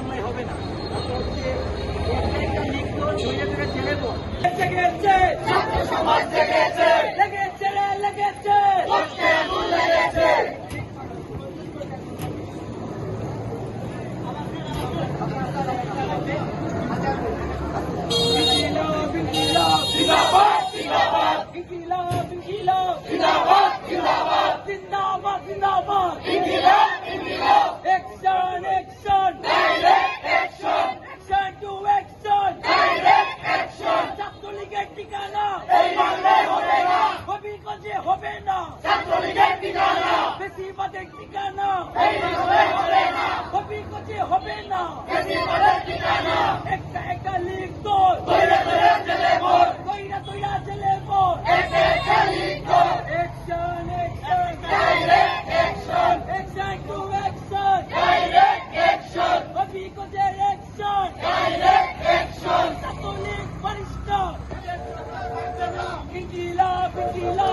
সমন্বয় হবে না। একটা লিখতো জেলে ছাত্র সমাজ জেগেছে ঠিকানা হবি কচি হবে না একটা একটা লিগ তোর কইরা কইরা জেলে মোর action action action to action action হবি কচি অ্যাকশন অ্যাকশন সাতলিক বরিষ্ঠ ইনকিলাব ইনকিলাব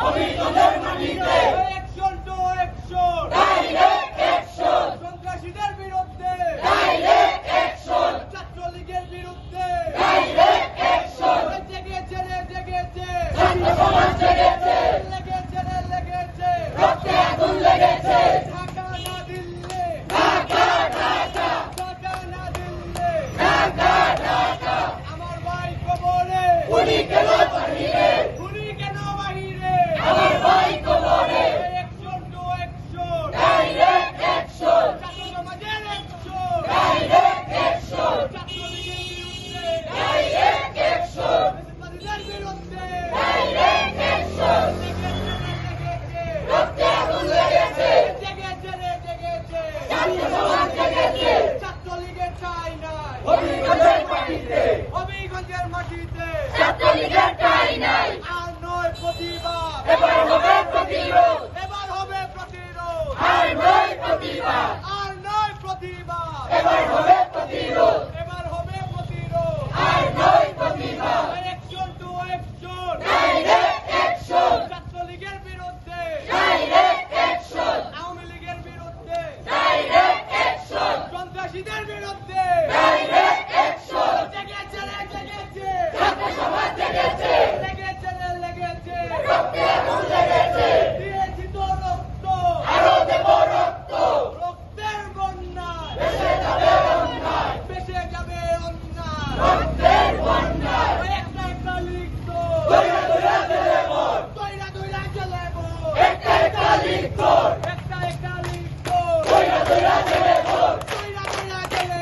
অভিজ্ঞদের মাটিতে একশন টু একশন মাটিতে। হবিগঞ্জের মাটিতে। ছাত্রলীগের ঠাই নাই। আর নয় প্রতিবাদ। এবার হবে প্রতিরোধ। এবার হবে প্রতিরোধ। আর নয় প্রতিবাদ। আর নয় প্রতিবাদ। এবার হবে প্রতিরোধ। এবার হবে প্রতিরোধ। আর নয় প্রতিবাদ। অ্যাকশন। টু বিরুদ্ধে। Direct action. বিরুদ্ধে। Direct action. সন্ত্রাসীদের বিরুদ্ধে।